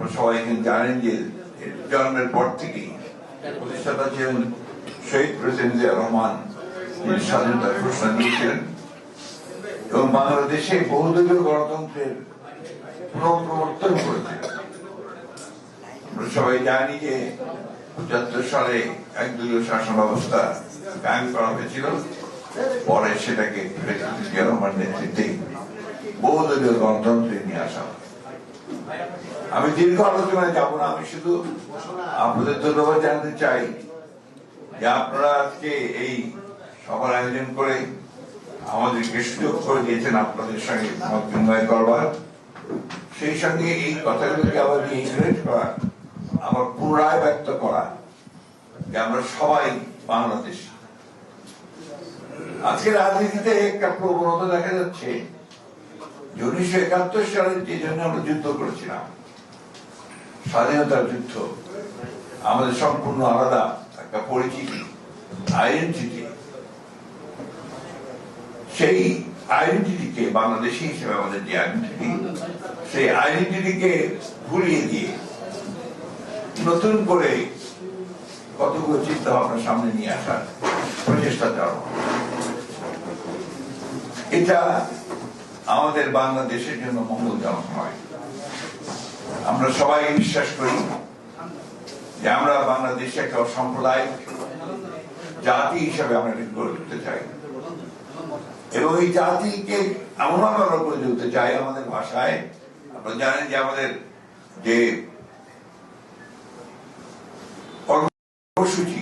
আপনারা সবাই কিন্তু জানেন যে জন্মের পর থেকেই প্রতিষ্ঠাতা ছিলেন শহীদ প্রেসিডেন্ট জিয়া রহমান। যিনি স্বাধীনতার ঘোষণা দিয়েছিলেন। এবং বাংলাদেশে বহুদলীয় গণতন্ত্রের পুনঃপ্রবর্তন করেছিলেন আমরা সবাই জানি যে পঁচাত্তর সালে একদলীয় শাসন ব্যবস্থা কায়েম করা হয়েছিল। পরে সেটাকে জিয়া রহমান নেতৃত্বে বহুদলীয় গণতন্ত্রে নিয়ে আসা। আমি দীর্ঘ আলোচনায় যাব না, আমি শুধু আপনাদের ধন্যবাদ জানাতে চাই যে আপনারা আজকে এই সবার আয়োজন করে আমাদেরকে সুযোগ করে দিয়েছেন আপনাদের সঙ্গে মত বিনিময় করবার। সেই সঙ্গে এই কথাগুলোকে আবার রিইটারেট করা, আমার পুনরায় ব্যক্ত করা যে আমরা সবাই বাংলাদেশ। আজকে রাজনীতিতে একটা প্রবণতা দেখা যাচ্ছে যে উনিশশো একাত্তর সালে যে জন্য আমরা যুদ্ধ করেছিলাম স্বাধীনতার যুদ্ধ আমাদের সম্পূর্ণ আলাদা, একটা পরিচিতি আইডেন্টিটি সেই আইডেন্টিটিকে বাংলাদেশি হিসেবে আমাদের যে আইডেন্টিটি সেই আইডেন্টিটিকে ভুলিয়ে দিয়ে নতুন করে কতগুলো চিন্তা ভাবনা সামনে নিয়ে আসার প্রচেষ্টা চালানো এটা আমাদের বাংলাদেশের জন্য মঙ্গলজনক নয়। আমরা সবাই বিশ্বাস করি যে আমরা বাংলাদেশে একটা সম্প্রদায় জাতি হিসাবে আমরা গড়ে তুলতে চাই। এবং এই জাতিকে এমন আমরা করে তুলতে চাই আমাদের ভাষায়। আপনারা জানেন যে আমাদের যে কর্মসূচি